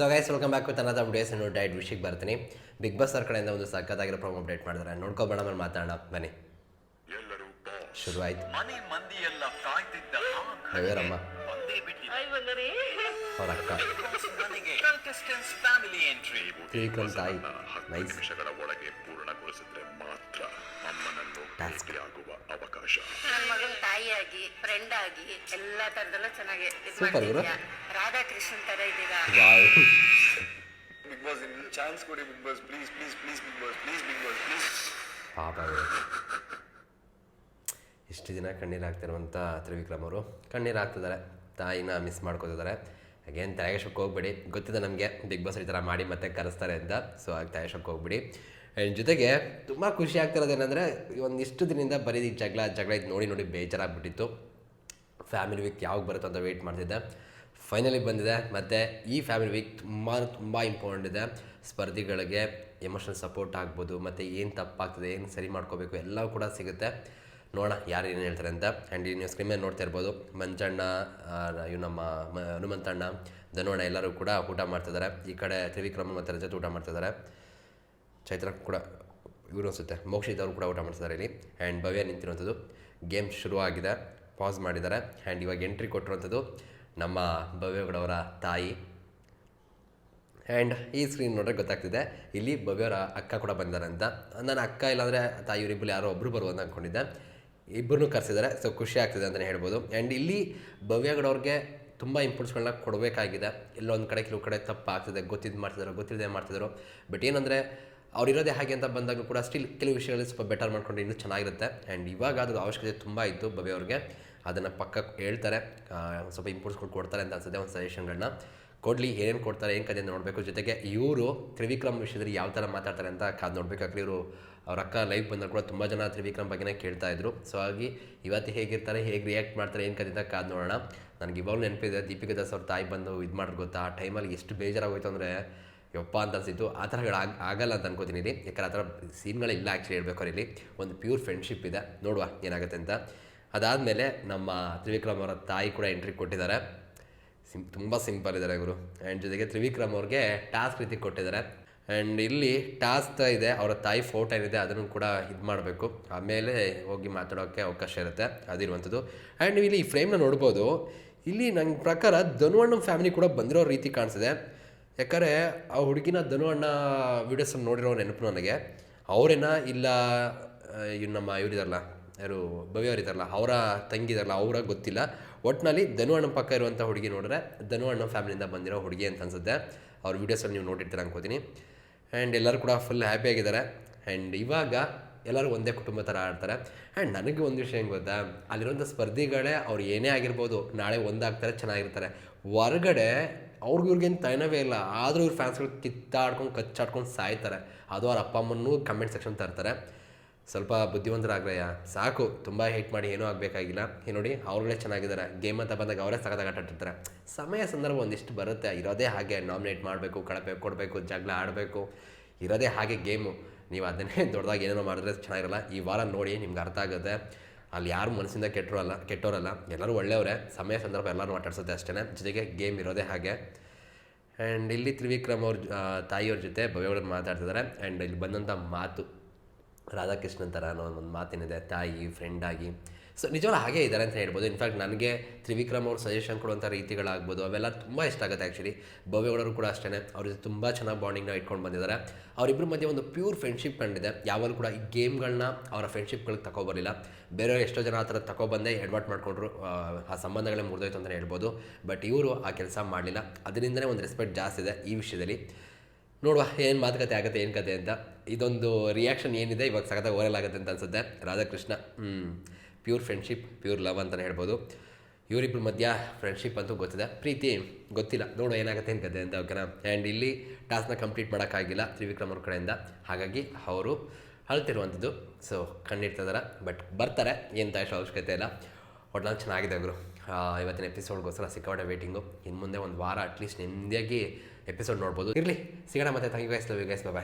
So guys welcome back with another days ನೋಡಿ diet ವಿಷಯಕ್ಕೆ ಬರ್ತೀನಿ. ಬಿಗ್ ಬಾಸ್ ಅವ್ರ ಕಡೆಯಿಂದ ಒಂದು ಸಖತ್ತಾಗಿರೋ ಪ್ರೊಮೋ ಅಪ್ಡೇಟ್ ಮಾಡಿದ್ರೆ. ನೋಡ್ಕೊಬೇಡ ಮೇಲೆ ಮಾತಾಡೋಣ. ಬನ್ನಿ. ಶುರು ಆಯ್ತು. ಬಿಟ್ಟಿದೆ. ಹಾಯ್ ಅಕ್ಕ. ತಾಯಿ. ನೈಸ್ ನಿಮಿಷಗಳ ಒಳಗೆ ಪೂರ್ಣಗೊಳಿಸಿದ್ರೆ ಮಾತ್ರ ಅಮ್ಮನನ್ನು Task. ಆಗುವ ಅವಕಾಶ. ನನ್ನ ಮಗನ ತಾಯಿಯಾಗಿ ಫ್ರೆಂಡ್ ಆಗಿ ಎಲ್ಲಾ ತರದಲ್ಲೂ ಚೆನ್ನಾಗಿ ಇದ್ Super ಗುರು. ರಾಧಾಕೃಷ್ಣನ್ ತರ ಇದ್ದೀರಾ? ಬಿಗ್ ಬಾಸ್ ಚಾನ್ಸ್ ಕೊಡಿ Bigg Boss please please please Bigg Boss please Bigg Boss please ಪಾಪ ಇಷ್ಟು ದಿನ ಕಣ್ಣೀರು ಹಾಕ್ತಿರುವಂಥ ತ್ರಿವಿಕ್ರಮ್ ಅವರು. ಕಣ್ಣೀರು ಹಾಕ್ತಿದ್ದಾರೆ. ತಾಯಿನ ಮಿಸ್ ಮಾಡ್ಕೋತಿದ್ದಾರೆ. ಅಗೇನ್ ತಯಾರಿಸಕ್ಕೆ ಹೋಗ್ಬಿಡಿ. ಗೊತ್ತಿದೆ ನಮಗೆ ಬಿಗ್ ಬಾಸ್ ಈ ಥರ ಮಾಡಿ ಮತ್ತೆ ಕರೆಸ್ತಾರೆ ಅಂತ. ಸೊ ಆಗಿ ತಯಾರಿಸಕ್ಕೆ ಹೋಗ್ಬಿಡಿ. ಆ್ಯಂಡ್ ಜೊತೆಗೆ ತುಂಬ ಖುಷಿ ಆಗ್ತಿರೋದೇನೆಂದರೆ ಒಂದಿಷ್ಟು ದಿನದಿಂದ ಬರೀ ಈ ಜಗಳ ಜಗಳ ಇದು ನೋಡಿ ನೋಡಿ ಬೇಜಾರಾಗ್ಬಿಟ್ಟಿತ್ತು. ಫ್ಯಾಮಿಲಿ ವೀಕ್ ಯಾವಾಗ ಬರುತ್ತೋ ಅಂತ ವೆಯ್ಟ್ ಮಾಡ್ತಿದ್ದೆ. ಫೈನಲಿ ಬಂದಿದೆ. ಮತ್ತು ಈ ಫ್ಯಾಮಿಲಿ ವೀಕ್ ತುಂಬ ತುಂಬ ಇಂಪಾರ್ಟೆಂಟ್ ಇದೆ. ಸ್ಪರ್ಧಿಗಳಿಗೆ ಎಮೋಷನಲ್ ಸಪೋರ್ಟ್ ಆಗ್ಬೋದು, ಮತ್ತು ಏನು ತಪ್ಪಾಗ್ತದೆ, ಏನು ಸರಿ ಮಾಡ್ಕೋಬೇಕು ಎಲ್ಲವೂ ಕೂಡ ಸಿಗುತ್ತೆ. ನೋಡೋಣ ಯಾರು ಏನು ಹೇಳ್ತಾರೆ ಅಂತ. ಆ್ಯಂಡ್ ನೀವು ಸ್ಕ್ರೀನ್ ಮೇಲೆ ನೋಡ್ತಾ ಇರ್ಬೋದು. ಮಂಜಣ್ಣ ಇವು ನಮ್ಮ ಹನುಮಂತಣ್ಣ ಧನುವಣ್ಣ ಎಲ್ಲರೂ ಕೂಡ ಊಟ ಮಾಡ್ತಿದ್ದಾರೆ ಈ ಕಡೆ ತ್ರಿವಿಕ್ರಮ ಮತ್ತು ರಜತ್ ಊಟ ಮಾಡ್ತಿದ್ದಾರೆ ಚೈತ್ರ ಕೂಡ ಇವರು ಅನಿಸುತ್ತೆ. ಮೋಕ್ಷಿತ್ ಅವರು ಕೂಡ ಊಟ ಮಾಡ್ತಿದ್ದಾರೆ ಇಲ್ಲಿ. ಆ್ಯಂಡ್ ಭವ್ಯ ನಿಂತಿರುವಂಥದ್ದು. ಗೇಮ್ ಶುರುವಾಗಿದೆ. ಪಾಸ್ ಮಾಡಿದ್ದಾರೆ. ಆ್ಯಂಡ್ ಇವಾಗ ಎಂಟ್ರಿ ಕೊಟ್ಟಿರುವಂಥದ್ದು. ನಮ್ಮ ಭವ್ಯಗೌಡವರ ತಾಯಿ. ಆ್ಯಂಡ್ ಈ ಸ್ಕ್ರೀನ್ ನೋಡ್ರೆ ಗೊತ್ತಾಗ್ತಿದೆ, ಇಲ್ಲಿ ಭವ್ಯವರ ಅಕ್ಕ ಕೂಡ ಬಂದಿದ್ದಾರೆ ಅಂತ. ನನ್ನ ಅಕ್ಕ ಇಲ್ಲಾಂದರೆ ತಾಯಿ ಇವರಿಬ್ಬರು ಯಾರೋ ಒಬ್ಬರು ಬರುವಂತ ಅಂದ್ಕೊಂಡಿದ್ದೆ ಇಬ್ಬರನ್ನೂ ಕರೆಸಿದ್ದಾರೆ ಸೊ ಖುಷಿ ಆಗ್ತಿದೆ ಅಂತಲೇ ಹೇಳ್ಬೋದು. ಆ್ಯಂಡ್ ಇಲ್ಲಿ ಭವ್ಯಗೌಡವ್ರಿಗೆ ತುಂಬ ಇಂಪುಟ್ಸ್ಗಳನ್ನ ಕೊಡಬೇಕಾಗಿದೆ. ಎಲ್ಲೊಂದು ಕಡೆ, ಕೆಲವು ಕಡೆ ತಪ್ಪಾಗ್ತಿದೆ ಗೊತ್ತಿದ್ದು ಮಾಡ್ತಿದ್ದಾರೆ ಗೊತ್ತಿಲ್ಲದೆ ಮಾಡ್ತಿದ್ರು. ಬಟ್ ಏನಂದರೆ ಅವ್ರಿರೋದೇ ಹಾಗೆ ಅಂತ ಬಂದಾಗ ಕೂಡ ಸ್ಟಿಲ್ ಕೆಲವು ವಿಷಯಗಳಲ್ಲಿ ಸ್ವಲ್ಪ ಬೆಟರ್ ಮಾಡ್ಕೊಂಡು ಇನ್ನೂ ಚೆನ್ನಾಗಿರುತ್ತೆ. ಆ್ಯಂಡ್ ಇವಾಗ ಅದ್ರ ಅವಶ್ಯಕತೆ ತುಂಬ ಇತ್ತು ಭವ್ಯ ಅವ್ರಿಗೆ ಅದನ್ನು ಪಕ್ಕ ಹೇಳ್ತಾರೆ ಸ್ವಲ್ಪ ಇಂಪೋರ್ಟ್ಸ್ ಸ್ವಲ್ಪ ಇಂಪುಟ್ಸ್ಗಳು ಕೊಡ್ತಾರೆ ಅಂತ ಅನ್ಸುತ್ತೆ ಒಂದು ಸಜೆಷನ್ಗಳನ್ನ ಕೊಡಲಿ, ಏನೇನು ಕೊಡ್ತಾರೆ, ಏನು ಕತೆ ನೋಡಬೇಕು? ಜೊತೆಗೆ ಇವರು ತ್ರಿವಿಕ್ರಮ್ ವಿಷಯದಲ್ಲಿ ಯಾವ ಥರ ಮಾತಾಡ್ತಾರೆ ಅಂತ ಕಾದು ನೋಡಬೇಕಾಗ್ಲಿ ಇವರು ಅವ್ರ ಅಕ್ಕ ಲೈಫ್ ಬಂದಾಗ ಕೂಡ ತುಂಬ ಜನ ತ್ರಿವಿಕ್ರಮ್ ಬಗ್ಗೆನೇ ಕೇಳ್ತಾ ಇದ್ರು. ಸೊ ಹಾಗಾಗಿ ಇವತ್ತು ಹೇಗಿರ್ತಾರೆ, ಹೇಗೆ ರಿಯಾಕ್ಟ್ ಮಾಡ್ತಾರೆ, ಏನು ಕತೆ ಅಂತ ಕಾದು ನೋಡೋಣ. ನನಗೆ ಇವಾಗಲೂ ನೆನಪಿದೆ, ದೀಪಿಕಾ ದಾಸ್ ಅವ್ರ ತಾಯಿ ಬಂದು ಇದು ಮಾಡಿದ್ರು ಗೊತ್ತಾ? ಆ ಟೈಮಲ್ಲಿ ಎಷ್ಟು ಬೇಜಾರಾಗೋಯ್ತು ಅಂದರೆ, ಯಪ್ಪ ಅಂತ ಅನಿಸಿತ್ತು. ಆ ಥರಗಳು ಆಗ, ಆಗಲ್ಲ ಅಂತ ಅನ್ಕೋತೀನಿ ಇಲ್ಲಿ. ಯಾಕಂದ್ರೆ ಆ ಥರ ಸೀನ್ಗಳಿಲ್ಲ ಆ್ಯಕ್ಚುಲಿ ಹೇಳ್ಬೇಕಾದ್ರೆ ಇಲ್ಲಿ. ಒಂದು ಪ್ಯೂರ್ ಫ್ರೆಂಡ್ಶಿಪ್ ಇದೆ. ನೋಡುವ ಏನಾಗುತ್ತೆ ಅಂತ. ಅದಾದಮೇಲೆ ನಮ್ಮ ತ್ರಿವಿಕ್ರಮ್ ಅವರ ತಾಯಿ ಕೂಡ ಎಂಟ್ರಿ ಕೊಟ್ಟಿದ್ದಾರೆ. ಸಿಂ, ತುಂಬ ಸಿಂಪಲ್ ಇದ್ದಾರೆ ಗುರು ಆ್ಯಂಡ್ ಜೊತೆಗೆ ತ್ರಿವಿಕ್ರಮ್ ಅವ್ರಿಗೆ ಟಾಸ್ಕ್ ರೀತಿ ಕೊಟ್ಟಿದ್ದಾರೆ. ಆ್ಯಂಡ್ ಇಲ್ಲಿ ಟಾಸ್ಕ್ ಇದೆ, ಅವರ ತಾಯಿ ಫೋಟೋ ಏನಿದೆ ಅದನ್ನು ಕೂಡ ಇದು ಮಾಡಬೇಕು. ಆಮೇಲೆ ಹೋಗಿ ಮಾತಾಡೋಕ್ಕೆ ಅವಕಾಶ ಇರುತ್ತೆ, ಅದಿರುವಂಥದ್ದು. ಆ್ಯಂಡ್ ಇಲ್ಲಿ ಈ ಫ್ರೇಮ್ನ ನೋಡ್ಬೋದು. ಇಲ್ಲಿ ನನ್ನ ಪ್ರಕಾರ ಧನುವಣ್ಣ ಫ್ಯಾಮಿಲಿ ಕೂಡ ಬಂದಿರೋ ರೀತಿ ಕಾಣಿಸಿದೆ. ಯಾಕಂದರೆ ಆ ಹುಡುಗಿನ ಧನು ಅಣ್ಣ ವೀಡಿಯೋಸನ್ನು ನೋಡಿರೋ ನೆನಪು ನನಗೆ. ಅವರೇನ ಇಲ್ಲ ನಮ್ಮ ಇವರಿದಾರಲ್ಲ ಯಾರು ಭವ್ಯ ಇದ್ದಾರಲ್ಲ, ಅವರ ತಂಗಿದಾರಲ್ಲ ಅವರ ಗೊತ್ತಿಲ್ಲ. ಒಟ್ಟಿನಲ್ಲಿ ಧನು ಅಣ್ಣ ಪಕ್ಕ ಇರುವಂಥ ಹುಡುಗಿ ನೋಡಿದ್ರೆ ಧನು ಅಣ್ಣ ಫ್ಯಾಮಿಲಿಯಿಂದ ಬಂದಿರೋ ಹುಡುಗಿ ಅಂತ ಅನ್ಸುತ್ತೆ. ಅವ್ರ ವೀಡಿಯೋಸಲ್ಲಿ ನೀವು ನೋಡಿರ್ತೀರ ಅನ್ಕೋತೀನಿ. ಆ್ಯಂಡ್ ಎಲ್ಲರೂ ಕೂಡ ಫುಲ್ ಹ್ಯಾಪಿಯಾಗಿದ್ದಾರೆ ಆ್ಯಂಡ್ ಇವಾಗ ಎಲ್ಲರೂ ಒಂದೇ ಕುಟುಂಬ ಥರ ಆಡ್ತಾರೆ. ಆ್ಯಂಡ್ ನನಗೆ ಒಂದು ವಿಷಯ ಹೆಂಗೆ ಗೊತ್ತಾ? ಅಲ್ಲಿರುವಂಥ ಸ್ಪರ್ಧಿಗಳೇ ಅವ್ರು ಏನೇ ಆಗಿರ್ಬೋದು ನಾಳೆ ಒಂದಾಗ್ತಾರೆ, ಚೆನ್ನಾಗಿರ್ತಾರೆ. ಹೊರಗಡೆ ಅವ್ರಿಗೆ ಇವ್ರಿಗೇನು ತೈನವೇ ಇಲ್ಲ. ಆದರೂ ಇವ್ರ ಫ್ಯಾನ್ಸ್ಗಳು ಕಿತ್ತಾಡ್ಕೊಂಡು, ಕಚ್ಚಾಡ್ಕೊಂಡು ಸಾಯ್ತಾರೆ. ಅದು ಅವ್ರ ಅಪ್ಪ ಅಮ್ಮನೂ ಕಮೆಂಟ್ ಸೆಕ್ಷನ್ ತರ್ತಾರೆ. ಸ್ವಲ್ಪ ಬುದ್ಧಿವಂತರಾಗ್ರಯ್ಯ. ಸಾಕು, ತುಂಬ ಹೇಟ್ ಮಾಡಿ ಏನೂ ಆಗಬೇಕಾಗಿಲ್ಲ. ಈ ನೋಡಿ, ಅವ್ರುಗಳೇ ಚೆನ್ನಾಗಿದ್ದಾರೆ. ಗೇಮ್ ಅಂತ ಬಂದಾಗ ಅವರೇ ಸಖತ್ತಾಗಿ ಆಟಾಡ್ತಿರ್ತಾರೆ ಸಮಯ ಸಂದರ್ಭ ಒಂದಿಷ್ಟು ಬರುತ್ತೆ. ಇರೋದೇ ಹಾಗೆ ನಾಮಿನೇಟ್ ಮಾಡಬೇಕು, ಕಳಪೆ ಕೊಡಬೇಕು, ಜಗಳ ಆಡಬೇಕು. ಇರೋದೇ ಹಾಗೆ ಗೇಮು ನೀವು ಅದನ್ನೇ ದೊಡ್ಡದಾಗಿ ಏನೇನೋ ಮಾಡಿದ್ರೆ ಚೆನ್ನಾಗಿರಲ್ಲ. ಈ ವಾರ ನೋಡಿ, ನಿಮ್ಗೆ ಅರ್ಥ ಆಗುತ್ತೆ. ಅಲ್ಲಿ ಯಾರು ಮನಸ್ಸಿಂದ ಕೆಟ್ಟರಲ್ಲ, ಕೆಟ್ಟೋರಲ್ಲ, ಎಲ್ಲರೂ ಒಳ್ಳೆಯವರೇ. ಸಮಯ ಸಂದರ್ಭ ಎಲ್ಲರೂ ಆಟಾಡ್ಸುತ್ತೆ ಅಷ್ಟೇ ಜೊತೆಗೆ ಗೇಮ್ ಇರೋದೇ ಹಾಗೆ. ಆ್ಯಂಡ್ ಇಲ್ಲಿ ತ್ರಿವಿಕ್ರಮ್ ಅವ್ರ ತಾಯಿಯವ್ರ ಜೊತೆ ಭವ್ಯವ್ರನ್ನ ಮಾತಾಡ್ತಿದ್ದಾರೆ. ಆ್ಯಂಡ್ ಇಲ್ಲಿ ಬಂದಂಥ ಮಾತು. ರಾಧಾಕೃಷ್ಣನ್ ಥರ ಅನ್ನೋ ಒಂದು ಮಾತೇನಿದೆ, ತಾಯಿ ಫ್ರೆಂಡ್ ಆಗಿ. ಸೊ ನಿಜವಾಗ ಹಾಗೆ ಇದ್ದಾರೆ ಅಂತ ಹೇಳ್ಬೋದು. ಇನ್ಫ್ಯಾಕ್ಟ್ ನನಗೆ ತ್ರಿವಿಕ್ರಮ್ ಅವ್ರು ಸಜೆಷನ್ ಕೊಡುವಂಥ ರೀತಿಗಳಾಗ್ಬೋದು, ಅವೆಲ್ಲ ತುಂಬ ಇಷ್ಟ ಆಗುತ್ತೆ ಆ್ಯಕ್ಚುಲಿ ಭವ್ಯಗಳವರು ಕೂಡ ಅಷ್ಟೇ ಅವ್ರ ಜೊತೆ ತುಂಬ ಚೆನ್ನಾಗಿ ಬಾಂಡಿಂಗ್ನ ಇಟ್ಕೊಂಡು ಬಂದಿದ್ದಾರೆ. ಅವರಿಬ್ಬರ ಮಧ್ಯೆ ಒಂದು ಪ್ಯೂರ್ ಫ್ರೆಂಡ್ಶಿಪ್ ಕಂಡಿದೆ. ಯಾವಾಗಲೂ ಕೂಡ ಈ ಗೇಮ್ಗಳನ್ನ ಅವರ ಫ್ರೆಂಡ್ಶಿಪ್ಗಳಿಗೆ ತಗೊಬರಲಿಲ್ಲ ಬೇರೆ ಎಷ್ಟೋ ಜನ ಆ ಥರ ತಗೊಬಂದೇ ಎಡ್ವರ್ಟ್ ಮಾಡಿಕೊಂಡ್ರು. ಆ ಸಂಬಂಧಗಳೇ ಮುರಿದೋಯ್ತು ಅಂತಲೇ ಹೇಳ್ಬೋದು. ಬಟ್ ಇವರು ಆ ಕೆಲಸ ಮಾಡಲಿಲ್ಲ. ಅದರಿಂದನೇ ಒಂದು ರೆಸ್ಪೆಕ್ಟ್ ಜಾಸ್ತಿ ಇದೆ ಈ ವಿಷಯದಲ್ಲಿ. ನೋಡುವ ಏನು ಮಾತುಕತೆ ಆಗುತ್ತೆ ಏನು ಕತೆ ಅಂತ. ಇದೊಂದು ರಿಯಾಕ್ಷನ್ ಏನಿದೆ ಇವಾಗ ಸಖತ್ತಾಗಿ ಓರಲಾಗುತ್ತೆ ಅಂತ ಅನ್ಸುತ್ತೆ. Radhakrishna pure friendship pure love ಅಂತಲೇ ಹೇಳ್ಬೋದು. ಇವರಿಬ್ಬರ ಮಧ್ಯ ಫ್ರೆಂಡ್ಶಿಪ್ ಅಂತೂ ಗೊತ್ತಿದೆ. ಪ್ರೀತಿ ಗೊತ್ತಿಲ್ಲ. ನೋಡು ಏನಾಗುತ್ತೆ ಏನು ಕತೆ ಅಂತ ಓಕೆನಾ ಆ್ಯಂಡ್ ಇಲ್ಲಿ ಟಾಸ್ಕ್ನ ಕಂಪ್ಲೀಟ್ ಮಾಡೋಕ್ಕಾಗಿಲ್ಲ ತ್ರಿವಿಕ್ರಮ್ ಅವ್ರ ಕಡೆಯಿಂದ. ಹಾಗಾಗಿ ಅವರು ಅಳ್ತಿರುವಂಥದ್ದು. ಸೊ ಇದ್ದಾರೆ ಬಟ್ ಬರ್ತಾರೆ. ಏನು ತಯಾರಿಸೋ ಅವಶ್ಯಕತೆ ಇಲ್ಲ. ಒಟ್ನಲ್ಲಿ ಚೆನ್ನಾಗಿದೆ ಆ, ಇವತ್ತಿನ ಎಪಿಸೋಡ್ಗೋಸ್ಕರ ಸಿಕ್ಕಾಪಟ್ಟೆ ವೇಟಿಂಗು ಇನ್ನು ಮುಂದೆ ಒಂದು ವಾರ ಅಟ್ಲೀಸ್ಟ್ ನೆಮ್ಮದಿಯಾಗಿ ಎಪಿಸೋಡ್ ನೋಡ್ಬೋದು. ಇರಲಿ. ಸಿಗೋಣ ಮತ್ತೆ. Thank you guys love you guys bye